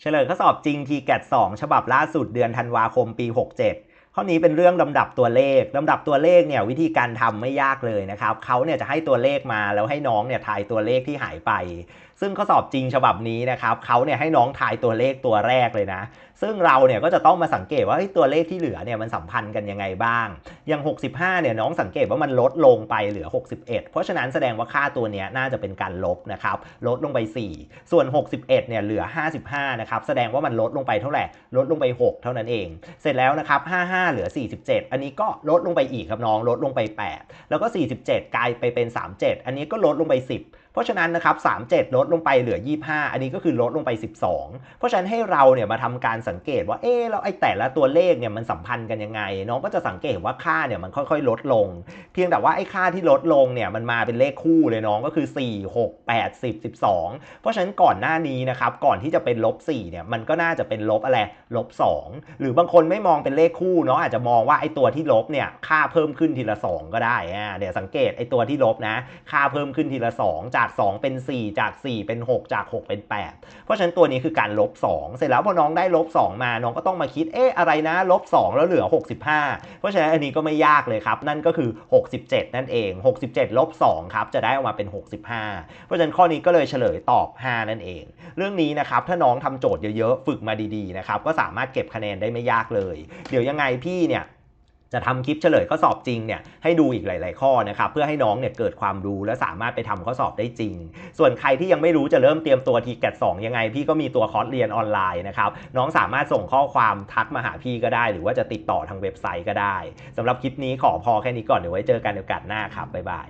เฉลยข้อสอบจริงทีแกด2ฉบับล่าสุดเดือนธันวาคมปี 67 ข้อนี้เป็นเรื่องลำดับตัวเลขลำดับตัวเลขเนี่ยวิธีการทำไม่ยากเลยนะครับเขาเนี่ยจะให้ตัวเลขมาแล้วให้น้องเนี่ยทายตัวเลขที่หายไป ซึ่งข้อสอบจริงฉบับนี้นะครับเขาเนี่ยให้น้องทายตัวเลขตัวแรกเลยนะ ซึ่งเราเนี่ยก็จะต้องมาสังเกตว่าตัวเลขที่เหลือเนี่ยมันสัมพันธ์กันยังไงบ้าง อย่าง 65เนี่ยน้องสังเกตว่ามันลดลงไปเหลือ 61 เพราะฉะนั้นแสดงว่าค่าตัวเนี้ยน่าจะเป็นการลบนะครับลดลงไป 4 ส่วน 61เนี่ยเหลือ 55นะครับแสดงว่ามันลดลงไปเท่าไหร่ลดลงไป 6 เท่านั้นเอง เสร็จแล้วนะครับ55เหลือ 47 อันนี้ก็ลดลงไปอีกครับน้องลดลงไป 8 แล้วก็ 47 กลายไปเป็น 37 อันนี้ก็ลดลงไป 10 เพราะฉะนั้นนะครับ 37 ลดลงไปเหลือ 25 อันนี้ก็คือลดลงไป 12 เพราะฉะนั้นให้เราเนี่ยมาทำการสังเกตว่าเอ๊แล้วไอ้แต่ละตัวเลขเนี่ยมันสัมพันธ์กันยังไง น้องก็จะสังเกตว่าค่าเนี่ยมันค่อยๆ ลดลง เพียงแต่ว่าไอ้ค่าที่ลดลงเนี่ยมันมาเป็นเลขคู่เลยน้องก็คือ 4 6 8 10 12 เพราะฉะนั้นก่อนหน้านี้นะครับก่อนที่จะเป็นลบ4เนี่ยมันก็น่าจะเป็นลบอะไรลบ2หรือบางคนไม่มองเป็นเลขคู่เนาะอาจจะมองว่าไอ้ตัวที่ลบเนี่ยค่าเพิ่มขึ้นทีละ 2 ก็ได้อ่าเดี๋ยวสังเกตไอ้ตัวที่ลบนะค่าเพิ่มขึ้นทีละ 2 จาก 2 เป็น 4 จาก 4 เป็น 6 จาก 6 เป็น 8 เพราะฉะนั้นตัวนี้คือการลบ 2 เสร็จแล้วพอน้องได้ลบ 2 มาน้องก็ต้องมาคิดเอ๊ะอะไรนะลบ 2 แล้วเหลือ 65 เพราะฉะนั้นอันนี้ก็ไม่ยากเลยครับ นั่นก็คือ 67 นั่นเอง 67ลบ2ครับจะได้ออกมาเป็น 65 เพราะฉะนั้นข้อนี้ก็เลยเฉลยตอบ 5 นั่นเอง เรื่องนี้นะครับถ้าน้องทำโจทย์เยอะๆ ฝึกมาดีๆนะครับก็สามารถเก็บคะแนนได้ไม่ยากเลย เดี๋ยวยังไงพี่เนี่ยจะทำคลิปเฉลยข้อสอบจริงเนี่ยให้ดูอีกหลาย ๆ ข้อนะครับเพื่อให้น้องเนี่ยเกิดความรู้และสามารถไปทำข้อสอบได้จริง ส่วนใครที่ยังไม่รู้จะเริ่มเตรียมตัวทีแกดสยังไง พี่ก็มีตัวคอร์สเรียนออนไลน์นะครับน้องสามารถส่งข้อความทักมาหาพี่ก็ได้ หรือว่าจะติดต่อทางเว็บไซต์ก็ได้สำหรับคลิปนี้ขอพอแค่นี้ก่อนเดี๋ยวไว้เจอกันในโอกาสหน้าครับบ๊ายบาย